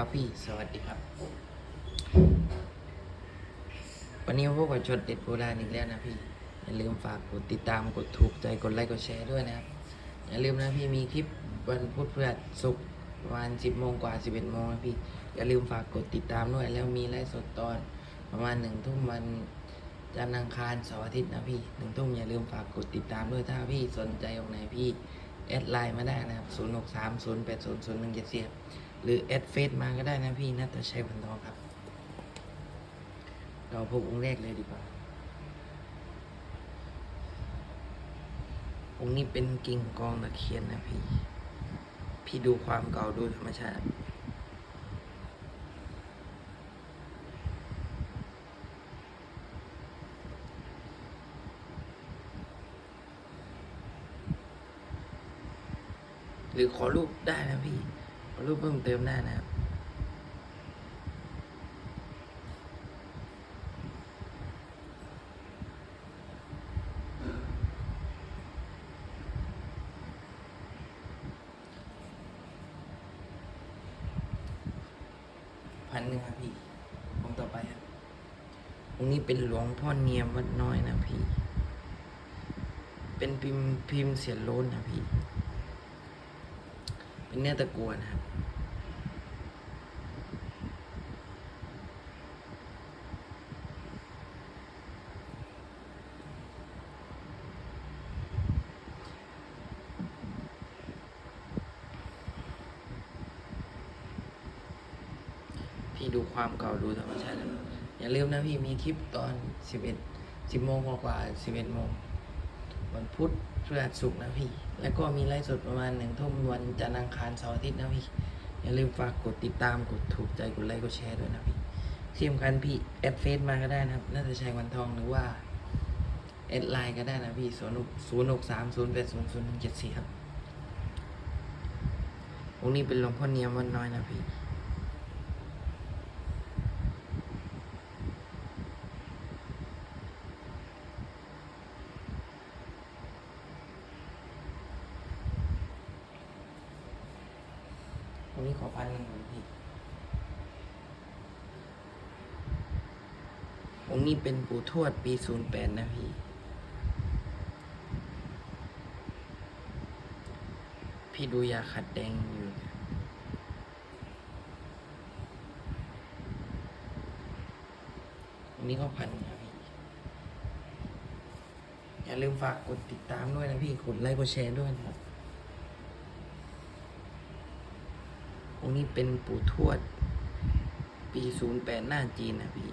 ครับพี่ สวัสดีครับ วันนี้พบกับชดเด็ดโบราณอีกแล้วนะพี่ อย่าลืมฝากกดติดตามกดถูกใจกดไลค์กดแชร์ด้วยนะครับ อย่าลืมนะพี่มีคลิปวันพุธพฤหัสศุกร์ประมาณ10โมงกว่า11โมงนะพี่ อย่าลืมฝากกดติดตามด้วย แล้วมีไลฟ์สดตอนประมาณหนึ่งทุ่มวันจันทร์อังคารเสาร์อาทิตย์นะพี่หนึ่งทุ่มอย่าลืมฝากกดติดตามด้วยถ้าพี่สนใจองไหนพี่แอดไลน์มาได้นะครับ0 6 3 0 8 0 0 1 7 4หนึ่งเจ็ดสี่ หรือแอดเฟซมาก็ได้นะพี่นัทชัยพันทองครับ เราพบองค์แรกเลยดีกว่า องค์นี้เป็นกิ่งกองตะเคียนนะพี่ พี่ดูความเก่าดูธรรมชาติหรือขอรูปได้นะพี่ รูปเพิ่มเติมได้นะครับพันหนึ่งครับพี่องค์ต่อไปครับองค์นี้เป็นหลวงพ่อเนียมวัดน้อยนะพี่ เป็นพิมพ์พิมพ์เสียนโล้นนะพี่ เป็นเนื้อตะกัวนะครับพี่ดูความเก่าดูธรรมชาติแล้วอย่าลืมนะพี่มีคลิปตอน11 10โมงกว่าๆ11โมงวันพุธ พฤหัสศุกร์นะพี่ แล้วก็มีไลฟ์สดประมาณหนึ่งทุ่มวันจันทร์อังคารเสาร์อาทิตย์นะพี่ อย่าลืมฝากกดติดตามกดถูกใจกดไลค์กดแชร์ด้วยนะพี่ที่สำคัญพี่แอดเฟซมาก็ได้นะครับน่าจะใช้วันทองหรือว่าแอดไลน์ก็ได้นะพี่ศูนย์ศูนย์หกสามศูนย์แปดศูนย์ศูนย์หนึ่งเจ็ดสี่ครับ องค์นี้เป็นหลวงพ่อเนียมวันน้อยนะพี่ นนี้ขอพันหนึ่งพี่องค์นี้เป็นปู่ทวดปีศูนย์แปดนะพี่ พี่ดูยาขัดแดงอยู่เนี่ยวันนี้ก็พันครับพี่ อย่าลืมฝากกดติดตามด้วยนะพี่ กดไลค์กดแชร์ด้วยนะครับ องค์นี้เป็นปู่ทวด ปีศูนย์แปดหน้าจีนนะพี่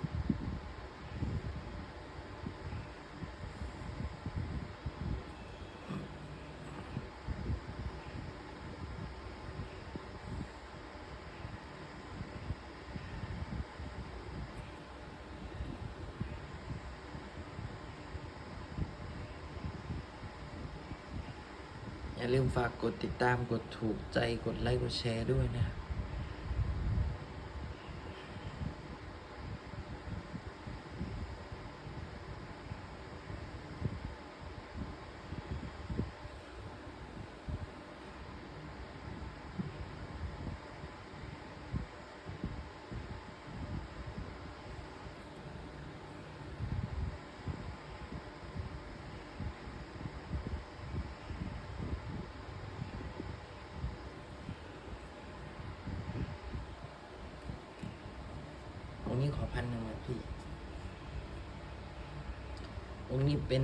อย่าลืมฝากกดติดตามกดถูกใจกดไลค์กดแชร์ด้วยนะครับ นี้ขอพันหนึ่งนะพี่ องค์นี้เป็น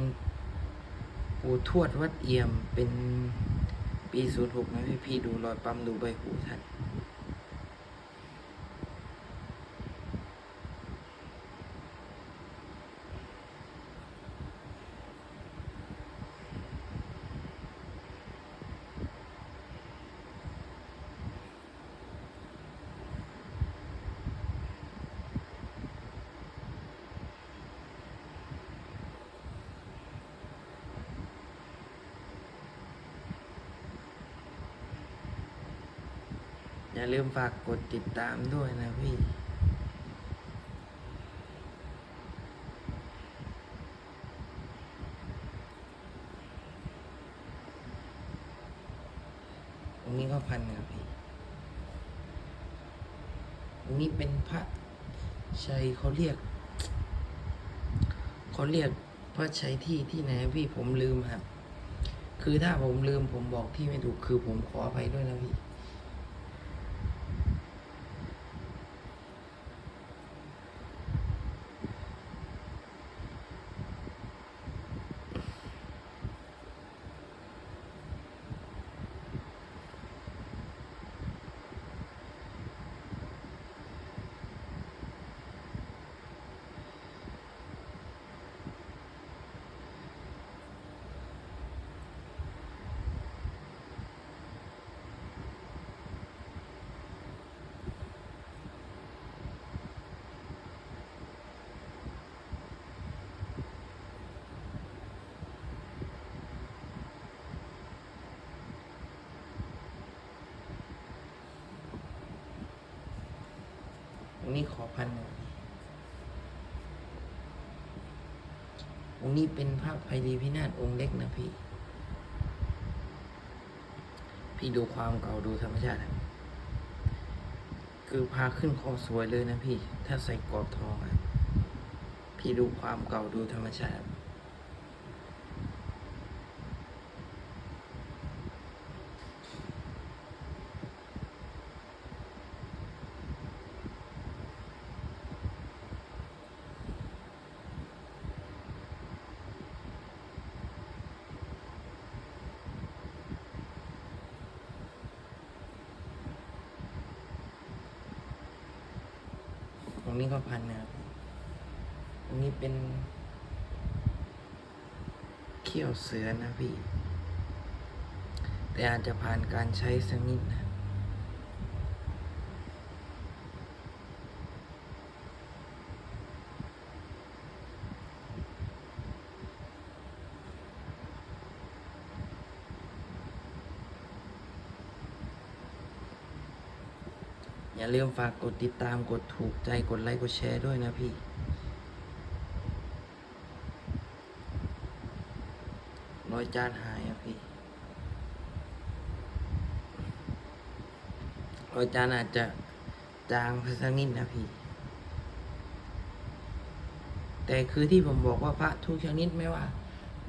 ปู่ทวดวัดเอี่ยมเป็นปีศูนย์หกนะพี่พี่ดูรอยปั๊มดูใบหูท่าน อย่าลืมฝากกดติดตามด้วยนะพี่องนี้ก็พันครับพี่องนี้เป็นพระชัยเขาเรียกเขาเรียกพระชัยที่ที่ไหนพี่ผมลืมครับ คือถ้าผมลืมผมบอกที่ไม่ถูกคือผมขออภัยด้วยนะพี่ องค์นี้ขอพันหนึ่งองค์นี้เป็นพระภัยรีพินาศองค์เล็กนะพี่ พี่ดูความเก่าดูธรรมชาติคือพาขึ้นคอสวยเลยนะพี่ ถ้าใส่กรอบทองอะพี่ดูความเก่าดูธรรมชาติ นี้ก็พันนะครับองนี้เป็นเขี้ยวเสือนะพี่ แต่อาจจะผ่านการใช้สักนิดนะ อย่าลืมฝากกดติดตามกดถูกใจกดไลค์กดแชร์ด้วยนะพี่ รอยจานหายอะพี่ รอยจานอาจจะจางไปสักนิดนะพี่ แต่คือที่ผมบอกว่าพระทุกชนิดไม่ว่า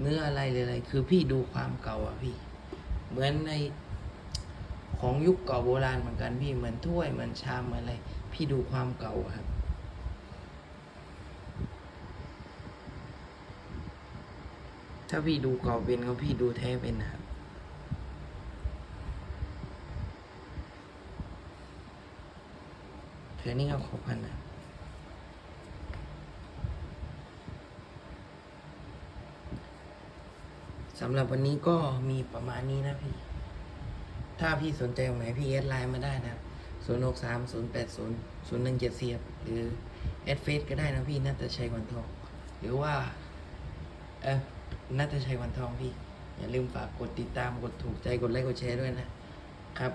เนื้ออะไรเลยอะไรคือพี่ดูความเก่าอะพี่ เหมือนใน ของยุคเก่าโบราณเหมือนกันพี่เหมือนถ้วยเหมือนชามเหมือนอะไร พี่ดูความเก่าครับถ้าพี่ดูเก่าเป็นก็พี่ดูแท้เป็นนะครับแค่นี้ก็ขอพันนะสำหรับวันนี้ก็มีประมาณนี้นะพี่ ถ้าพี่สนใจตรงไหนพี่เอสไลน์มาได้นะครับศูนย์หกสามศูนย์แปดศูนย์ศูนย์หนึ่งเจ็ดสี่หรือเอสเฟซก็ได้นะพี่นัทชัยวันทอง หรือว่า เออนัทชัยวันทองพี่ อย่าลืมฝากกดติดตามกดถูกใจกดไลค์กดแชร์ด้วยนะครับ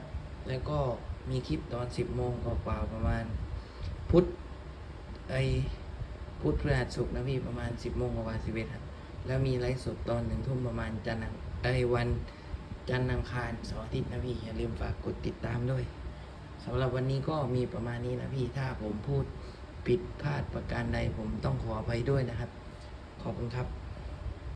แล้วก็มีคลิปตอนสิบโมงกว่าๆประมาณ พุธไอพุธพฤหัสศุกร์นะพี่ประมาณสิบโมงกว่าสิบเอ็ดครับแล้วมีไลฟ์สดตอนหนึ่งทุ่มประมาณจันทร์อังไอวัน จันทร์อังคารเสาร์อาทิตย์นะพี่ อย่าลืมฝากกดติดตามด้วยสำหรับวันนี้ก็มีประมาณนี้นะพี่ ถ้าผมพูดผิดพลาดประการใดผมต้องขออภัยด้วยนะครับ ขอบคุณครับ